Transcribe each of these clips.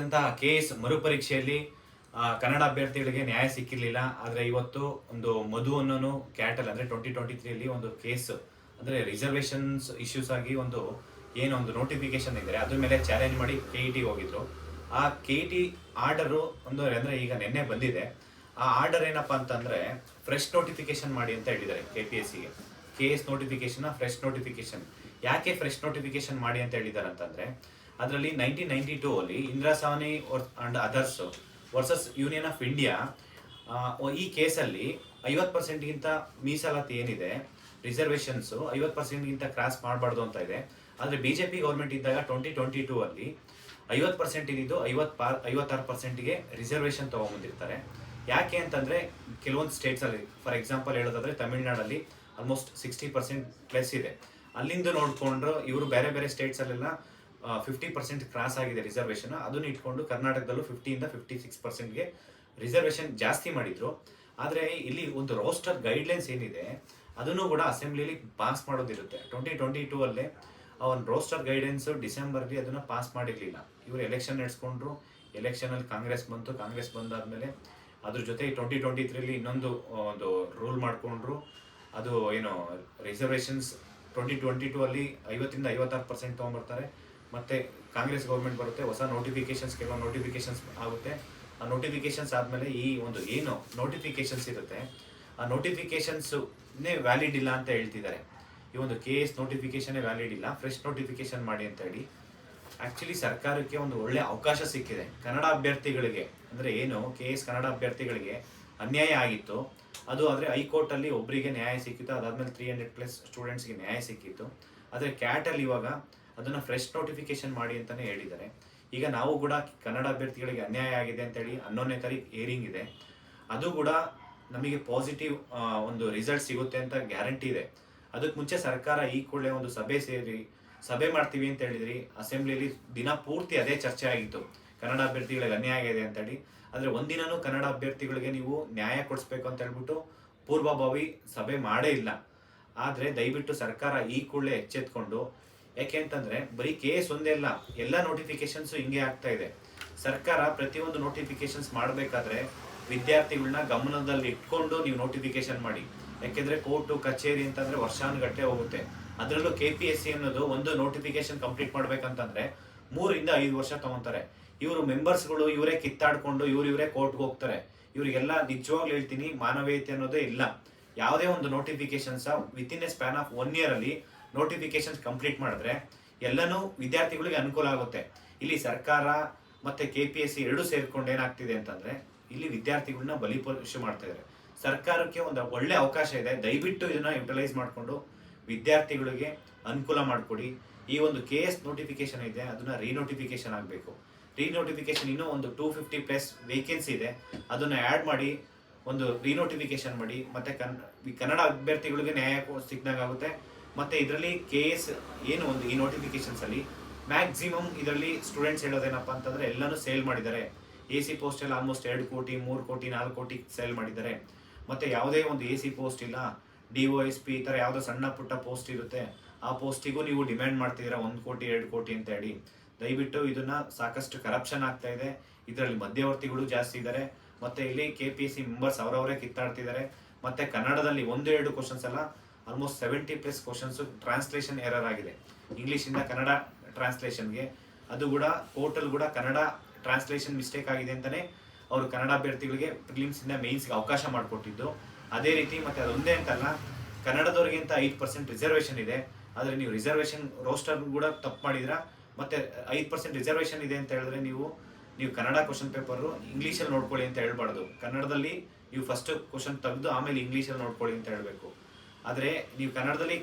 ಅಂತ ಕೇಸ್ ಮರುಪರೀಕ್ಷೆಯಲ್ಲಿ ಕನ್ನಡ ಅಭ್ಯರ್ಥಿಗಳಿಗೆ ನ್ಯಾಯ ಸಿಕ್ಕಿರಲಿಲ್ಲ. ಆದರೆ ಇವತ್ತು ಒಂದು ಮಧು ಅನ್ನೋನು ಕ್ಯಾಟಲ್ ಅಂದ್ರೆ ಟ್ವೆಂಟಿ ಟ್ವೆಂಟಿ ತ್ರೀಯಲ್ಲಿ ಒಂದು ಕೇಸ್, ಅಂದ್ರೆ ರಿಸರ್ವೇಶನ್ಸ್ ಇಶ್ಯೂಸ್ ಆಗಿ ಒಂದು ಏನು ಒಂದು ನೋಟಿಫಿಕೇಶನ್ ಇದ್ರೆ ಅದ್ರ ಮೇಲೆ ಚಾಲೆಂಜ್ ಮಾಡಿ ಕೆ ಇ ಟಿ ಹೋಗಿದ್ರು. ಆ ಕೆ ಇ ಟಿ ಆರ್ಡರು ಒಂದು ಅಂದ್ರೆ ಈಗ ನಿನ್ನೆ ಬಂದಿದೆ. ಆ ಆರ್ಡರ್ ಏನಪ್ಪಾ ಅಂತಂದ್ರೆ ಫ್ರೆಶ್ ನೋಟಿಫಿಕೇಶನ್ ಮಾಡಿ ಅಂತ ಹೇಳಿದ್ದಾರೆ ಕೆ ಪಿ ಎಸ್ ಸಿಗೆ K S notification fresh notification ಯಾಕೆ ಫ್ರೆಶ್ ನೋಟಿಫಿಕೇಶನ್ ಮಾಡಿ ಅಂತ ಹೇಳಿದ್ದಾರೆ ಅಂತಂದ್ರೆ ಅದರಲ್ಲಿ ನೈನ್ಟೀನ್ ನೈನ್ಟಿ ಟೂ ಅಲ್ಲಿ Indira Sawhney and others versus union of India ಈ ಕೇಸಲ್ಲಿ ಐವತ್ತು ಪರ್ಸೆಂಟ್ಗಿಂತ ಮೀಸಲಾತಿ ಏನಿದೆ ರಿಸರ್ವೇಷನ್ಸು ಐವತ್ತು ಪರ್ಸೆಂಟ್ಗಿಂತ ಕ್ರಾಸ್ ಮಾಡಬಾರ್ದು ಅಂತ ಇದೆ. ಆದರೆ ಬಿ ಜೆ ಪಿ ಗೌರ್ಮೆಂಟ್ ಇದ್ದಾಗ ಟ್ವೆಂಟಿ ಟ್ವೆಂಟಿ ಟೂ ಅಲ್ಲಿ ಐವತ್ತು ಪರ್ಸೆಂಟ್ ಇದ್ದಿದ್ದು ಐವತ್ತು ಪಾ ಐವತ್ತಾರು ಪರ್ಸೆಂಟ್ಗೆ ರಿಸರ್ವೇಷನ್ ತೊಗೊಂಬಂದಿರ್ತಾರೆ. ಯಾಕೆ ಅಂತಂದರೆ ಕೆಲವೊಂದು ಸ್ಟೇಟ್ಸಲ್ಲಿ ಫಾರ್ ಎಕ್ಸಾಂಪಲ್ ಹೇಳೋದಾದ್ರೆ ತಮಿಳ್ನಾಡಲ್ಲಿ ಆಲ್ಮೋಸ್ಟ್ ಸಿಕ್ಸ್ಟಿ ಪರ್ಸೆಂಟ್ ಪ್ಲಸ್ ಇದೆ. ಅಲ್ಲಿಂದ ನೋಡಿಕೊಂಡ್ರು ಇವರು ಬೇರೆ ಬೇರೆ ಸ್ಟೇಟ್ಸಲ್ಲೆಲ್ಲ ಫಿಫ್ಟಿ ಪರ್ಸೆಂಟ್ ಕ್ರಾಸ್ ಆಗಿದೆ ರಿಸರ್ವೇಷನ್ ಅದನ್ನು ಇಟ್ಕೊಂಡು ಕರ್ನಾಟಕದಲ್ಲೂ ಫಿಫ್ಟಿಯಿಂದ ಫಿಫ್ಟಿ ಸಿಕ್ಸ್ ಪರ್ಸೆಂಟ್ಗೆ ರಿಸರ್ವೇಷನ್ ಜಾಸ್ತಿ ಮಾಡಿದ್ರು. ಆದರೆ ಇಲ್ಲಿ ಒಂದು ರೋಸ್ಟರ್ ಗೈಡ್ಲೈನ್ಸ್ ಏನಿದೆ, ಅದನ್ನು ಕೂಡ ಅಸೆಂಬ್ಲಿಲಿ ಪಾಸ್ ಮಾಡೋದಿರುತ್ತೆ. ಟ್ವೆಂಟಿ ಟ್ವೆಂಟಿ ಟೂ ಅಲ್ಲೇ ಒಂದು ರೋಸ್ಟರ್ ಗೈಡೆನ್ಸ್ ಡಿಸೆಂಬರ್ಲಿ ಅದನ್ನ ಪಾಸ್ ಮಾಡಿರಲಿಲ್ಲ. ಇವರು ಎಲೆಕ್ಷನ್ ನಡೆಸ್ಕೊಂಡ್ರು ಎಲೆಕ್ಷನಲ್ಲಿ ಕಾಂಗ್ರೆಸ್ ಬಂತು, ಕಾಂಗ್ರೆಸ್ ಬಂದಾದಮೇಲೆ ಅದ್ರ ಜೊತೆ ಟ್ವೆಂಟಿ ಟ್ವೆಂಟಿ ತ್ರೀಲಿ ಇನ್ನೊಂದು ಒಂದು ರೂಲ್ ಮಾಡಿಕೊಂಡ್ರು. ಅದು ಏನು ರಿಸರ್ವೇಷನ್ಸ್ ಟ್ವೆಂಟಿ ಟ್ವೆಂಟಿ ಟೂ ಅಲ್ಲಿ ಐವತ್ತಿಂದ ಐವತ್ತಾರು ಪರ್ಸೆಂಟ್ ತೊಗೊಂಡ್ಬರ್ತಾರೆ ಮತ್ತೆ ಕಾಂಗ್ರೆಸ್ ಗೌರ್ಮೆಂಟ್ ಬರುತ್ತೆ, ಹೊಸ ನೋಟಿಫಿಕೇಶನ್ಸ್ ಕೆಲವು ನೋಟಿಫಿಕೇಶನ್ಸ್ ಆಗುತ್ತೆ. ಆ ನೋಟಿಫಿಕೇಶನ್ಸ್ ಆದಮೇಲೆ ಈ ಒಂದು ಏನು ನೋಟಿಫಿಕೇಶನ್ಸ್ ಇರುತ್ತೆ, ಆ ನೋಟಿಫಿಕೇಶನ್ಸ್ನೇ ವ್ಯಾಲಿಡ್ ಇಲ್ಲ ಅಂತ ಹೇಳ್ತಿದ್ದಾರೆ. ಈ ಒಂದು ಕೆ ಎಸ್ ನೋಟಿಫಿಕೇಶನ್ ವ್ಯಾಲಿಡ್ ಇಲ್ಲ ಫ್ರೆಶ್ ನೋಟಿಫಿಕೇಶನ್ ಮಾಡಿ ಅಂತ ಹೇಳಿ. ಆಕ್ಚುಲಿ ಸರ್ಕಾರಕ್ಕೆ ಒಂದು ಒಳ್ಳೆ ಅವಕಾಶ ಸಿಕ್ಕಿದೆ. ಕನ್ನಡ ಅಭ್ಯರ್ಥಿಗಳಿಗೆ, ಅಂದ್ರೆ ಏನು ಕೆ ಎಸ್ ಕನ್ನಡ ಅಭ್ಯರ್ಥಿಗಳಿಗೆ ಅನ್ಯಾಯ ಆಗಿತ್ತು. ಅದು ಆದರೆ ಹೈಕೋರ್ಟ್ ಅಲ್ಲಿ ಒಬ್ಬರಿಗೆ ನ್ಯಾಯ ಸಿಕ್ಕಿತ್ತು, ಅದಾದ್ಮೇಲೆ ತ್ರೀ ಹಂಡ್ರೆಡ್ ಪ್ಲಸ್ ಸ್ಟೂಡೆಂಟ್ಸ್ಗೆ ನ್ಯಾಯ ಸಿಕ್ಕಿತ್ತು. ಆದರೆ ಕ್ಯಾಟ್ ಅಲ್ಲಿ ಇವಾಗ ಅದನ್ನ ಫ್ರೆಶ್ ನೋಟಿಫಿಕೇಶನ್ ಮಾಡಿ ಅಂತಾನೆ ಹೇಳಿದ್ದಾರೆ. ಈಗ ನಾವು ಕೂಡ ಕನ್ನಡ ಅಭ್ಯರ್ಥಿಗಳಿಗೆ ಅನ್ಯಾಯ ಆಗಿದೆ ಅಂತ ಹೇಳಿ ಹನ್ನೊಂದನೇ ತಾರೀಕು ಏರಿಂಗ್ ಇದೆ. ಅದು ಕೂಡ ನಮಗೆ ಪಾಸಿಟಿವ್ ಒಂದು ರಿಸಲ್ಟ್ ಸಿಗುತ್ತೆ ಅಂತ ಗ್ಯಾರಂಟಿ ಇದೆ. ಅದಕ್ಕೆ ಮುಂಚೆ ಸರ್ಕಾರ ಈ ಕೂಡಲೇ ಒಂದು ಸಭೆ ಸೇರಿ, ಸಭೆ ಮಾಡ್ತೀವಿ ಅಂತ ಹೇಳಿದ್ರಿ. ಅಸೆಂಬ್ಲಿಯಲ್ಲಿ ದಿನ ಪೂರ್ತಿ ಅದೇ ಚರ್ಚೆ ಆಗಿತ್ತು. ಕನ್ನಡ ಅಭ್ಯರ್ಥಿಗಳಿಗೆ ಅನ್ಯಾಯ ಆಗಿದೆ ಅಂತ ಹೇಳಿ ಆದ್ರೆ ಒಂದಿನನೂ ಕನ್ನಡ ಅಭ್ಯರ್ಥಿಗಳಿಗೆ ನೀವು ನ್ಯಾಯ ಕೊಡಿಸ್ಬೇಕು ಅಂತ ಹೇಳ್ಬಿಟ್ಟು ಪೂರ್ವಭಾವಿ ಸಭೆ ಮಾಡೇ ಇಲ್ಲ. ಆದ್ರೆ ದಯವಿಟ್ಟು ಸರ್ಕಾರ ಈ ಕೂಡಲೇ ಎಚ್ಚೆತ್ಕೊಂಡು ಯಾಕೆ ಅಂತಂದ್ರೆ ಬರೀ ಕೇಸ್ ಒಂದೇ ಅಲ್ಲ, ಎಲ್ಲ ನೋಟಿಫಿಕೇಶನ್ಸ್ ಹಿಂಗೆ ಆಗ್ತಾ ಇದೆ. ಸರ್ಕಾರ ಪ್ರತಿಯೊಂದು ನೋಟಿಫಿಕೇಶನ್ಸ್ ಮಾಡಬೇಕಾದ್ರೆ ವಿದ್ಯಾರ್ಥಿಗಳನ್ನ ಗಮನದಲ್ಲಿ ಇಟ್ಕೊಂಡು ನೀವು ನೋಟಿಫಿಕೇಶನ್ ಮಾಡಿ. ಯಾಕೆಂದ್ರೆ ಕೋರ್ಟು, ಕಚೇರಿ ಅಂತಂದ್ರೆ ವರ್ಷಾನುಗಟ್ಟೆ ಹೋಗುತ್ತೆ. ಅದರಲ್ಲೂ ಕೆ ಪಿ ಎಸ್ ಸಿ ಅನ್ನೋದು ಒಂದು ನೋಟಿಫಿಕೇಶನ್ ಕಂಪ್ಲೀಟ್ ಮಾಡ್ಬೇಕಂತಂದ್ರೆ ಮೂರಿಂದ ಐದು ವರ್ಷ ತಗೊಂತಾರೆ. ಇವರು ಮೆಂಬರ್ಸ್ಗಳು ಇವರೇ ಕಿತ್ತಾಡ್ಕೊಂಡು ಇವ್ರು ಇವರೇ ಕೋರ್ಟ್ಗೆ ಹೋಗ್ತಾರೆ. ಇವರಿಗೆಲ್ಲ ನಿಜವಾಗ್ಲೂ ಹೇಳ್ತೀನಿ ಮಾನವೀಯತೆ ಅನ್ನೋದೇ ಇಲ್ಲ. ಯಾವುದೇ ಒಂದು notifications within a span of one year ಅಲ್ಲಿ ನೋಟಿಫಿಕೇಶನ್ಸ್ ಕಂಪ್ಲೀಟ್ ಮಾಡಿದ್ರೆ ಎಲ್ಲನೂ ವಿದ್ಯಾರ್ಥಿಗಳಿಗೆ ಅನುಕೂಲ ಆಗುತ್ತೆ. ಇಲ್ಲಿ ಸರ್ಕಾರ ಮತ್ತೆ ಕೆ ಪಿ ಎಸ್ ಸಿ ಎರಡೂ ಸೇರಿಕೊಂಡು ಏನಾಗ್ತಿದೆ ಅಂತಂದ್ರೆ ಇಲ್ಲಿ ವಿದ್ಯಾರ್ಥಿಗಳನ್ನ ಬಲಿಪಶು ಮಾಡ್ತಾ ಇದ್ದಾರೆ ಸರ್ಕಾರಕ್ಕೆ ಒಂದು ಒಳ್ಳೆ ಅವಕಾಶ ಇದೆ. ದಯವಿಟ್ಟು ಇದನ್ನ ಯುಟಿಲೈಸ್ ಮಾಡಿಕೊಂಡು ವಿದ್ಯಾರ್ಥಿಗಳಿಗೆ ಅನುಕೂಲ ಮಾಡಿಕೊಡಿ. ಈ ಒಂದು ಕೆ ಎಸ್ ನೋಟಿಫಿಕೇಶನ್ ಇದೆ, ಅದನ್ನ ರೀನೋಟಿಫಿಕೇಶನ್ ಆಗಬೇಕು. ರೀನೋಟಿಫಿಕೇಶನ್ ಇನ್ನೂ ಒಂದು ಟೂ ಫಿಫ್ಟಿ ಪ್ಲಸ್ ವೇಕೆನ್ಸಿ ಇದೆ. ಅದನ್ನ ಆ್ಯಡ್ ಮಾಡಿ, ಒಂದು ರೀನೋಟಿಫಿಕೇಶನ್ ಮಾಡಿ, ಮತ್ತೆ ಕನ್ ಕನ್ನಡ ಅಭ್ಯರ್ಥಿಗಳಿಗೆ ನ್ಯಾಯ ಸಿಕ್ಕಿದಂಗಾಗುತ್ತೆ ಮತ್ತೆ ಇದರಲ್ಲಿ ಕೆ ಎಸ್ ಏನು ಒಂದು, ಈ ನೋಟಿಫಿಕೇಶನ್ಸ್ ಅಲ್ಲಿ ಮ್ಯಾಕ್ಸಿಮಮ್ ಇದರಲ್ಲಿ ಸ್ಟೂಡೆಂಟ್ಸ್ ಹೇಳೋದೇನಪ್ಪ ಅಂತಂದ್ರೆ ಎಲ್ಲಾನು ಸೇಲ್ ಮಾಡಿದ್ದಾರೆ. ಎ ಸಿ ಪೋಸ್ಟ್ ಎಲ್ಲ ಆಲ್ಮೋಸ್ಟ್ ಎರಡು ಕೋಟಿ, ಮೂರು ಕೋಟಿ, ನಾಲ್ಕು ಕೋಟಿ ಸೇಲ್ ಮಾಡಿದ್ದಾರೆ. ಮತ್ತೆ ಯಾವುದೇ ಒಂದು ಎ ಸಿ ಪೋಸ್ಟ್ ಇಲ್ಲ ಡಿ ಒ ಎಸ್ ಪಿ ಈ ಥರ ಯಾವುದೋ ಸಣ್ಣ ಪುಟ್ಟ ಪೋಸ್ಟ್ ಇರುತ್ತೆ, ಆ ಪೋಸ್ಟಿಗೂ ನೀವು ಡಿಮ್ಯಾಂಡ್ ಮಾಡ್ತಿದ್ದೀರಾ ಒಂದು ಕೋಟಿ, ಎರಡು ಕೋಟಿ ಅಂತ ಹೇಳಿ. ದಯವಿಟ್ಟು ಇದನ್ನ ಸಾಕಷ್ಟು ಕರಪ್ಷನ್ ಆಗ್ತಾ ಇದೆ. ಇದರಲ್ಲಿ ಮಧ್ಯವರ್ತಿಗಳು ಜಾಸ್ತಿ ಇದ್ದಾರೆ. ಮತ್ತೆ ಇಲ್ಲಿ K P S C members ಅವರವರೇ ಕಿತ್ತಾಡ್ತಿದ್ದಾರೆ. ಮತ್ತೆ ಕನ್ನಡದಲ್ಲಿ ಒಂದು ಎರಡು ಕ್ವಶನ್ಸ್ ಅಲ್ಲ almost seventy plus questions translation error ಆಗಿದೆ. ಇಂಗ್ಲಿಷಿಂದ ಕನ್ನಡ ಟ್ರಾನ್ಸ್ಲೇಷನ್ಗೆ ಅದು ಕೂಡ ಪೋರ್ಟಲ್ ಕೂಡ ಕನ್ನಡ ಟ್ರಾನ್ಸ್ಲೇಷನ್ ಮಿಸ್ಟೇಕ್ ಆಗಿದೆ ಅಂತಾನೆ ಅವರು ಕನ್ನಡ ಅಭ್ಯರ್ಥಿಗಳಿಗೆ ಪ್ರಿಲಿಮ್ಸ್ ಇಂದ ಮೇನ್ಸ್ಗೆ ಅವಕಾಶ ಮಾಡಿಕೊಟ್ಟಿದ್ದು. ಅದೇ ರೀತಿ ಮತ್ತೆ ಅದೊಂದೇ ಅಂತಲ್ಲ ಕನ್ನಡದವ್ರಿಗಿಂತ ಐದು ಪರ್ಸೆಂಟ್ ರಿಸರ್ವೇಷನ್ ಇದೆ. ಆದರೆ ನೀವು ರಿಸರ್ವೇಷನ್ ರೋಸ್ಟರ್ ಕೂಡ ತಪ್ಪು ಮಾಡಿದ್ರ ಮತ್ತೆ ಐದು ಪರ್ಸೆಂಟ್ ರಿಸರ್ವೇಷನ್ ಇದೆ ಅಂತ ಹೇಳಿದ್ರೆ ನೀವು ನೀವು ಕನ್ನಡ ಕ್ವಶನ್ ಪೇಪರು ಇಂಗ್ಲೀಷಲ್ಲಿ ನೋಡ್ಕೊಳ್ಳಿ ಅಂತ ಹೇಳ್ಬಾರ್ದು. ಕನ್ನಡದಲ್ಲಿ ನೀವು ಫಸ್ಟ್ ಕ್ವಶನ್ ತೆಗೆದು ಆಮೇಲೆ ಇಂಗ್ಲೀಷಲ್ಲಿ ನೋಡ್ಕೊಳ್ಳಿ ಅಂತ ಹೇಳಬೇಕು. ಆದರೆ ನೀವು ಕನ್ನಡದಲ್ಲಿ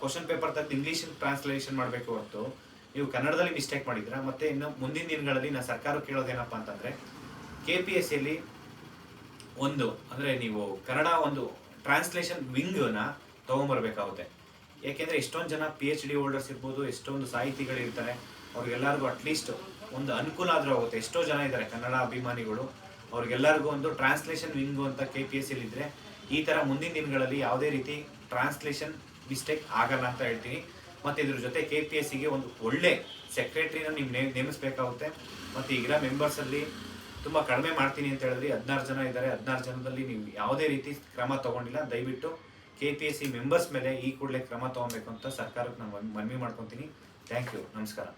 ಕ್ವಶನ್ ಪೇಪರ್ ತಕ್ಕ ಇಂಗ್ಲೀಷ್ ಟ್ರಾನ್ಸ್ಲೇಷನ್ ಮಾಡಬೇಕು ಹೊರತು, ನೀವು ಕನ್ನಡದಲ್ಲಿ ಮಿಸ್ಟೇಕ್ ಮಾಡಿದ್ರೆ ಮತ್ತೆ ಇನ್ನು ಮುಂದಿನ ದಿನಗಳಲ್ಲಿ ನಾ ಸರ್ಕಾರ ಕೇಳೋದೇನಪ್ಪ ಅಂತಂದ್ರೆ ಕೆ ಪಿ ಎಸ್ ಸಿಯಲ್ಲಿ ಒಂದು, ಅಂದರೆ ನೀವು ಕನ್ನಡ ಒಂದು ಟ್ರಾನ್ಸ್ಲೇಷನ್ ವಿಂಗನ್ನ ತೊಗೊಂಬರ್ಬೇಕಾಗುತ್ತೆ. ಯಾಕೆಂದ್ರೆ ಎಷ್ಟೊಂದು ಜನ ಪಿ ಎಚ್ ಡಿ ಹೋಲ್ಡರ್ಸ್ ಇರ್ಬೋದು, ಎಷ್ಟೊಂದು ಸಾಹಿತಿಗಳು ಇರ್ತಾರೆ, ಅವ್ರಿಗೆಲ್ಲರಿಗೂ ಅಟ್ಲೀಸ್ಟ್ ಒಂದು ಅನುಕೂಲ ಆದರೂ ಆಗುತ್ತೆ. ಎಷ್ಟೋ ಜನ ಇದ್ದಾರೆ ಕನ್ನಡ ಅಭಿಮಾನಿಗಳು, ಅವ್ರಿಗೆಲ್ಲರಿಗೂ ಒಂದು ಟ್ರಾನ್ಸ್ಲೇಷನ್ ವಿಂಗು ಅಂತ ಕೆ ಪಿ ಎಸ್ ಇದ್ರೆ ಈ ತರ ಮುಂದಿನ ದಿನಗಳಲ್ಲಿ ಯಾವುದೇ ರೀತಿ ಟ್ರಾನ್ಸ್ಲೇಷನ್ ಮಿಸ್ಟೇಕ್ ಆಗಲ್ಲ ಅಂತ ಹೇಳ್ತೀನಿ. ಮತ್ತೆ ಇದ್ರ ಜೊತೆ ಕೆ ಪಿ ಎಸ್ ಸಿಗೆ ಒಂದು ಒಳ್ಳೆ ಸೆಕ್ರೆಟರಿನ ನೀವು ನೇಮಿಸಬೇಕಾಗುತ್ತೆ. ಮತ್ತು ಈಗಿರೋ ಮೆಂಬರ್ಸಲ್ಲಿ ತುಂಬ ಕಡಿಮೆ ಮಾಡ್ತೀನಿ ಅಂತ ಹೇಳಿದ್ರಿ ಹದಿನಾರು ಜನ ಇದ್ದಾರೆ. ಹದಿನಾರು ಜನದಲ್ಲಿ ನೀವು ಯಾವುದೇ ರೀತಿ ಕ್ರಮ ತಗೊಂಡಿಲ್ಲ. ದಯವಿಟ್ಟು K P S C members ಮೇಲೆ ಈ ಕೂಡಲೇ ಕ್ರಮ ತಗೊಬೇಕು ಅಂತ ಸರ್ಕಾರಕ್ಕೆ ನಾನು ಮನವಿ ಮಾಡ್ಕೊತೀನಿ. ಥ್ಯಾಂಕ್ ಯು ನಮಸ್ಕಾರ.